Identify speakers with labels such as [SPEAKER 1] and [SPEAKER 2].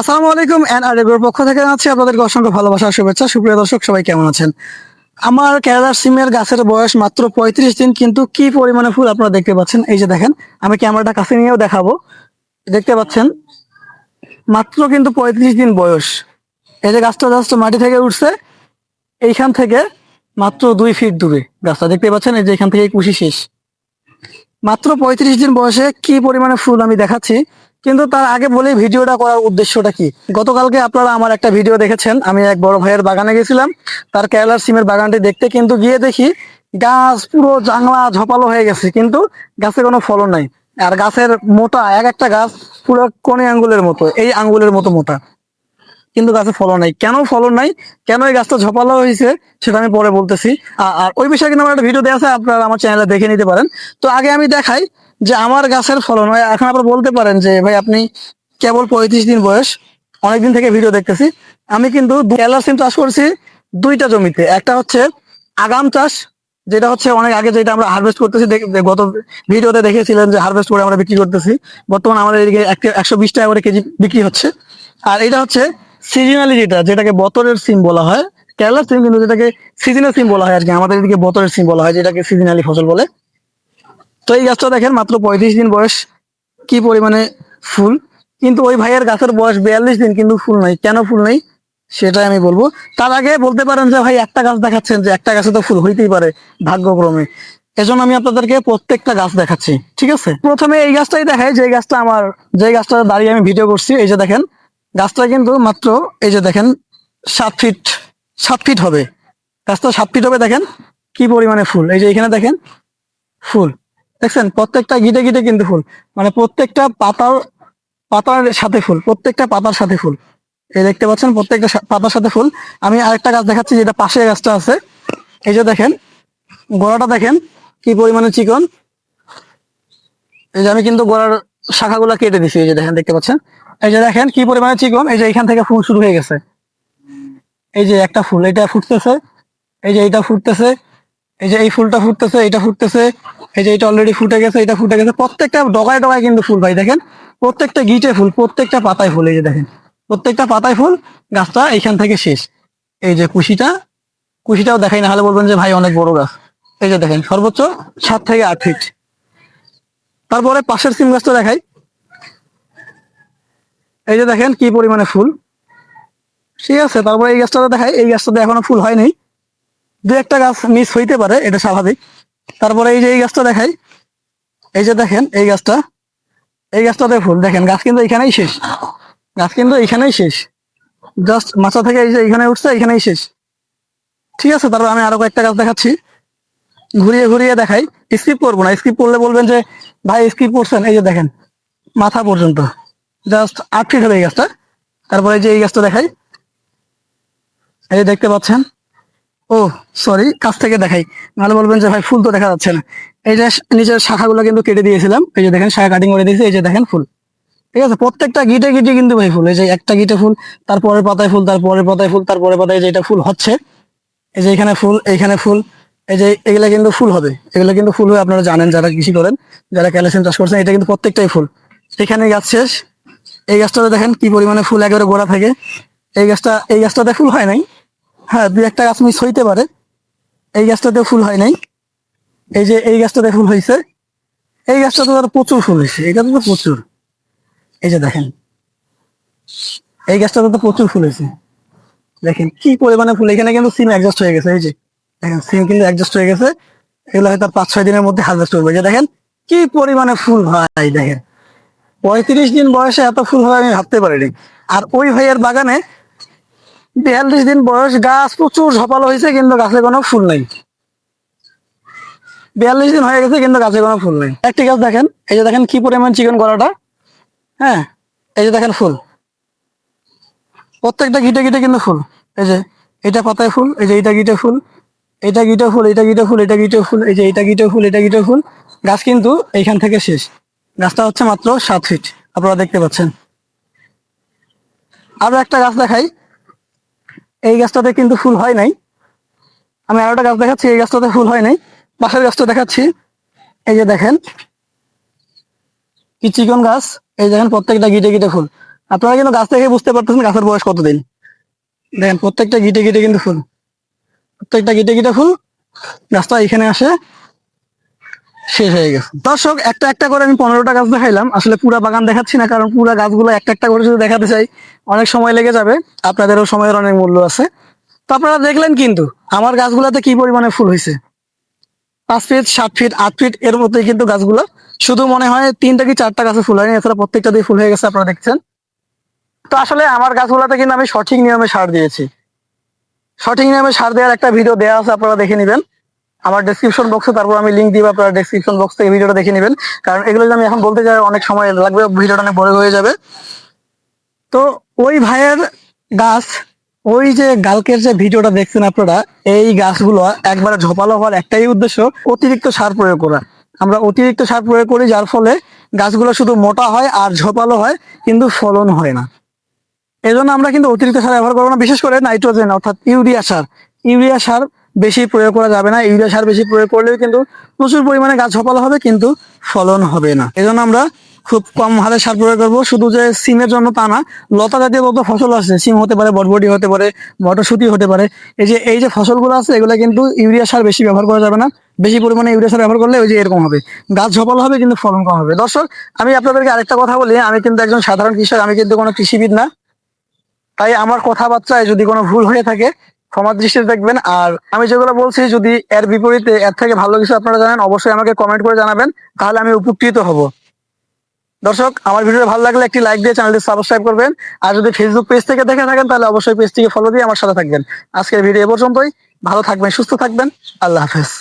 [SPEAKER 1] আসসালামু আলাইকুম এন আর এগুলোর পক্ষ থেকে জানাচ্ছি আপনাদেরকে অসংখ্য ভালোবাসা, শুভেচ্ছা। সুপ্রিয় দর্শক, সবাই কেমন আছেন? আমার কেরালার সিমের গাছের বয়স মাত্র পঁয়ত্রিশ দিন, কিন্তু কি পরিমাণে ফুল আপনারা দেখতে পাচ্ছেন? এই যে দেখেন, আমি ক্যামেরাটা কাছে নিয়েও দেখাবো। দেখতে পাচ্ছেন, মাত্র কিন্তু পঁয়ত্রিশ দিন বয়স। এই যে গাছটা জাস্ট মাটি থেকে উঠছে, এইখান থেকে মাত্র দুই ফিট দূরে গাছটা। দেখতে পাচ্ছেন, এই যে এখান থেকে কুশি শেষ। মাত্র পঁয়ত্রিশ দিন বয়সে কি পরিমাণে ফুল আমি দেখাচ্ছি? কিন্তু তার আগে বলে ভিডিওটা করার উদ্দেশ্যটা কি? গতকালকে আপনারা আমার একটা ভিডিও দেখেছেন। আমি এক বড় ভাইয়ের বাগানে গেছিলাম। তার কেরালার সিমের বাগানটি দেখতে কিন্তু গিয়ে দেখি গাছ পুরো জাংলা ঝপালো হয়ে গেছে, কিন্তু গাছে কোনো ফলন নাই। আর গাছের মোটা এক একটা গাছ পুরো কোনে আঙ্গুলের মতো, এই আঙ্গুলের মতো মোটা। কিন্তু গাছে ফলন নাই। কেন ফলন নাই? কেন এই গাছটা ঝপালো হয়েছে সেটা আমি পরে বলতেছি। আর ওই বিষয়ে কিন্তু আমার একটা ভিডিও দেওয়া আছে, আপনারা আমার চ্যানেলে দেখে নিতে পারেন। তো আগে আমি দেখাই যে আমার গাছের ফলন হয় এখন আপনারা বলতে পারেন যে, ভাই, আপনি কেবল পঁয়ত্রিশ দিন বয়স, অনেকদিন থেকে ভিডিও দেখতেছি। আমি কিন্তু কেলার সিম চাষ করছি দুইটা জমিতে। একটা হচ্ছে আগাম চাষ, যেটা হচ্ছে অনেক আগে যেটা আমরা হারভেস্ট করতেছি গত ভিডিওতে দেখেছিলেন যে হারভেস্ট করে আমরা বিক্রি করতেছি। বর্তমানে আমাদের এদিকে একশো বিশ টাকা করে কেজি বিক্রি হচ্ছে। আর এটা হচ্ছে সিজনালি যেটা যেটাকে বতরের সিম বলা হয়। কেরালার সিম কিন্তু যেটাকে সিজনাল সিম বলা হয় আর কি, আমাদের এদিকে বতরের সিম বলা হয়, যেটাকে সিজনালি ফসল বলে। তো এই গাছটা দেখেন মাত্র পঁয়ত্রিশ দিন বয়স। কি পরিমাণে ফুল? কিন্তু ওই ভাইয়ের গাছের বয়স বিয়াল্লিশ দিন, কিন্তু ফুল নাই। কেন ফুল নেই? সেটাই আমি বলব। তার আগে বলতে পারেন যে ভাই, একটা গাছ দেখাচ্ছেন যে একটা গাছে তো ফুল হইতেই পারে ভাগ্যক্রমে। এজন্য আমি আপনাদেরকে প্রত্যেকটা গাছ দেখাচ্ছি, ঠিক আছে? প্রথমে এই গাছটাই দেখাই, যে গাছটা আমার, যে গাছটা দাঁড়িয়ে আমি ভিডিও করছি, এই যে দেখেন। গাছটা কিন্তু মাত্র, এই যে দেখেন, সাত ফিট সাত ফিট হবে। গাছটা সাত ফিট হবে, দেখেন। কি পরিমাণে ফুল? এই যে এখানে দেখেন, ফুল। দেখছেন, প্রত্যেকটা গিটে গিটে কিন্তু ফুল। মানে প্রত্যেকটা পাতার পাতার সাথে ফুল, প্রত্যেকটা পাতার সাথে ফুল। এই দেখতে পাচ্ছেন, প্রত্যেকটা পাতার সাথে ফুল। আমি আরেকটা গাছ দেখাচ্ছি, যেটা পাশে গাছটা আছে। এই যে দেখেন, গোড়াটা দেখেন, কি পরিমাণে চিকন। এই যে আমি কিন্তু গোড়ার শাখাগুলা কেটে দিছি, এই যে দেখেন, দেখতে পাচ্ছেন? এই যে দেখেন, কি পরিমাণে চিকন। এই যে এখান থেকে ফুল শুরু হয়ে গেছে। এই যে একটা ফুল, এটা ফুটতেছে। এই যে এইটা ফুটতেছে। এই যে এই ফুলটা ফুটতেছে এটা ফুটতেছে, এই যে এটা অলরেডি ফুটে গেছে এটা ফুটে গেছে। প্রত্যেকটা ডগায় ডগায় কিন্তু ফুল ভাই, দেখেন, প্রত্যেকটা গিটে ফুল, প্রত্যেকটা পাতায় ফুল, এই যে দেখেন, প্রত্যেকটা পাতায় ফুল, গাছটা এইখান থেকে শেষ। এই যে কুশিটা, কুশিটাও দেখাই না হলে বলবেন যে ভাই অনেক বড় গাছ। এই যে দেখেন, সর্বোচ্চ সাত থেকে আট ফিট তারপরে পাশের সিম গাছটা দেখাই। এই যে দেখেন, কি পরিমাণে ফুল। ঠিক আছে, তারপরে এই গাছটা দেখাই, এই গাছটাতে এখনও ফুল হয়নি দু একটা গাছ মিস হইতে পারে, এটা স্বাভাবিক। তারপরে এই যে এই গাছটা দেখাই, এই যে দেখেন, এই গাছটা, এই গাছটাতে ফুল। দেখেন, গাছ কিন্তু এখানেই শেষ। গাছ কিন্তু এখানেই শেষ। জাস্ট মাথা থেকে এই যে এখানে উঠছে এখানেই শেষ। ঠিক আছে, তারপর আমি আরও কয়েকটা গাছ দেখাচ্ছি। ঘুরিয়ে ঘুরিয়ে দেখাই। স্কিপ করব না স্কিপ করলে বলবেন যে, ভাই স্কিপ করছেন? এই যে দেখেন, মাথা পর্যন্ত। জাস্ট আট ফিট হবে এই গাছটা। তারপরে এই যে এই গাছটা দেখাই। এই যে দেখতে পাচ্ছেন ও সরি কাছ থেকে দেখাই। নাহলে বলবেন যে, ভাই, ফুল তো দেখা যাচ্ছে না। এই যে নিচের শাখাগুলো কিন্তু কেটে দিয়েছিলাম। এই যে দেখেন, শাখা কাটিং করে দিয়েছি, এই যে দেখেন ফুল। ঠিক আছে? প্রত্যেকটা গিটে গিটে কিন্তু ভাই ফুল। এই যে একটা গিটে ফুল, তারপরের পাতায় ফুল, তারপরের পাতায় ফুল, তারপরের পাতায় যে এটা ফুল হচ্ছে। এই যে এখানে ফুল এইখানে ফুল, এই যে এগুলা কিন্তু ফুল হবে। এগুলো কিন্তু ফুল হয়ে আপনারা জানেন, যারা কৃষি করেন, যারা ক্যালসিয়াম চাষ করছেন, এটা কিন্তু প্রত্যেকটাই ফুল। এখানে গাছ শেষ। এই গাছটাতে দেখেন কি পরিমাণে ফুল একেবারে গোড়া থাকে। এই গাছটা, এই গাছটাতে ফুল হয় নাই। হ্যাঁ দুই একটা গাছ মিস হইতে পারে। এই গাছটাতে ফুল হয় নাই। এই যে এই গাছটাতে ফুল হয়েছে। এই গাছটাতে তো প্রচুর ফুল হয়েছে। এটাতে তো প্রচুর। এই যে দেখেন। এই গাছটাতে তো প্রচুর ফুল হয়েছে। দেখেন কি পরিমাণে ফুল। এখানে কিন্তু সিম অ্যাডজাস্ট হয়ে গেছে। এই যে, দেখেন, সিম কিন্তু অ্যাডজাস্ট হয়ে গেছে। এগুলো হয়তো পাঁচ, ছয় দিনের মধ্যে হারভেস্ট করবে। যে দেখেন, কি পরিমাণে ফুল ভাই, দেখেন। পঁয়ত্রিশ দিন বয়সে এত ফুল হবে আমি ভাবতে পারিনি। আর ওই ভাইয়ের বাগানে বিয়াল্লিশ দিন বয়স, গাছ প্রচুর ঝপালো হয়েছে, কিন্তু গাছে কোনো ফুল নেই। বিয়াল্লিশ দিন হয়ে গেছে, কিন্তু গাছে কোনো ফুল নেই। একটি গাছ দেখেন, এই যে দেখেন কি পরিমাণ চিকন গলাটা হ্যাঁ এই যে দেখেন ফুল। প্রত্যেকটা গিটে গিটে কিন্তু ফুল। এই যে, এটা পাতায় ফুল, এই যে এটা গিটে ফুল, এটা গিটে ফুল, এটা গিটে ফুল, এটা গিটে ফুল, এই যে এটা গিটে ফুল, এটা গিটে ফুল। গাছ কিন্তু এইখান থেকে শেষ। গাছটা হচ্ছে মাত্র সাত ফিট। আপনারা দেখতে পাচ্ছেন। আরও একটা গাছ দেখাই। এই গাছটাতে কিন্তু ফুল হয় নাই। আমি আরও একটা গাছ দেখাচ্ছি, এই গাছটাতে ফুল হয় নাই। পাশের গাছটা দেখাচ্ছি। এই যে দেখেন, কি চিকন গাছ। এই দেখেন, প্রত্যেকটা গিটে গিটে ফুল। আপনারা কিন্তু গাছ থেকে বুঝতে পারতেছেন গাছের বয়স কতদিন। দেখেন, প্রত্যেকটা গিটে গিটে কিন্তু ফুল। প্রত্যেকটা গিটে গিটে ফুল। গাছটা এখানে আসে। শেষ হয়ে গেছে। দর্শক, একটা একটা করে আমি পনেরোটা গাছ দেখাইলাম। আসলে পুরা বাগান দেখাচ্ছি না, কারণ পুরা গাছগুলো একটা একটা করে যদি দেখাতে চাই, অনেক সময় লেগে যাবে। আপনাদেরও সময়ের অনেক মূল্য আছে। তো আপনারা দেখলেন কিন্তু, আমার গাছগুলোতে কি পরিমাণে ফুল হয়েছে পাঁচ ফিট, সাত ফিট, আট ফিট, এর মধ্যেই কিন্তু গাছগুলো। শুধু মনে হয় তিনটা কি চারটা গাছে ফুল হয়নি, এছাড়া প্রত্যেকটা দিয়ে ফুল হয়ে গেছে, আপনারা দেখছেন। তো আসলে আমার গাছগুলোতে কিন্তু আমি সঠিক নিয়মে সার দিয়েছি। সঠিক নিয়মে সার দেওয়ার একটা ভিডিও দেওয়া আছে, আপনারা দেখে নেবেন। আমার ডেসক্রিপশন বক্সে তারপর আমি লিঙ্ক দিব আপনারা ডেসক্রিপশন বক্স থেকে ভিডিওটা দেখে নেবেন। কারণ এগুলো আমি এখন বলতে যাই, অনেক সময় লাগবে ভিডিওটা অনেক বড় হয়ে যাবে। তো ওই ভাইয়ের গাছ, ওই যে গালকের যে ভিডিওটা দেখছেন আপনারা, এই গাছগুলো একবারে ঝোপালো হওয়ার একটাই উদ্দেশ্য, অতিরিক্ত সার প্রয়োগ করা। আমরা অতিরিক্ত সার প্রয়োগ করি, যার ফলে গাছগুলো শুধু মোটা হয় আর ঝোপালো হয়, কিন্তু ফলন হয় না। এই জন্য আমরা কিন্তু অতিরিক্ত সার ব্যবহার করব না, বিশেষ করে নাইট্রোজেন, অর্থাৎ ইউরিয়া সার। ইউরিয়া সার বেশি প্রয়োগ করা যাবে না, ইউরিয়া সার বেশি প্রয়োগ করলেও কিন্তু প্রচুর পরিমাণে গাছ ঝোপালো হবে, কিন্তু ফলন হবে না। এই জন্য আমরা খুব কম হারে সার প্রয়োগ করব, শুধু যে সিমের জন্য তা না, লতা জাতীয় যত ফসল আছে, সিম হতে পারে, বরবটি হতে পারে, মটরশুঁটি হতে পারে, এই যে এই যে ফসলগুলো আছে, এগুলো কিন্তু ইউরিয়া সার বেশি ব্যবহার করা যাবে না। বেশি পরিমাণে ইউরিয়া সার ব্যবহার করলে ওই যে এরকম হবে। গাছ ঝোপালো হবে, কিন্তু ফলন কম হবে। দর্শক, আমি আপনাদেরকে আরেকটা কথা বলি, আমি কিন্তু একজন সাধারণ কৃষক, আমি কিন্তু কোনো কৃষিবিদ না। তাই আমার কথাবার্তায় যদি কোনো ভুল হয়ে থাকে ক্ষমা দৃষ্টিতে দেখবেন। আর আমি যেগুলো বলছি, যদি এর বিপরীতে এর থেকে ভালো কিছু আপনারা জানেন, অবশ্যই আমাকে কমেন্ট করে জানাবেন, তাহলে আমি উপকৃত হব। দর্শক, আমার ভিডিও ভালো লাগলে একটি লাইক দিয়ে চ্যানেলটি সাবস্ক্রাইব করবেন। আর যদি ফেসবুক পেজ থেকে দেখে থাকেন, তাহলে অবশ্যই পেজটিকে ফলো দিয়ে আমার সাথে থাকবেন। আজকের ভিডিও এ পর্যন্তই। ভালো থাকবেন, সুস্থ থাকবেন। আল্লাহ হাফেজ।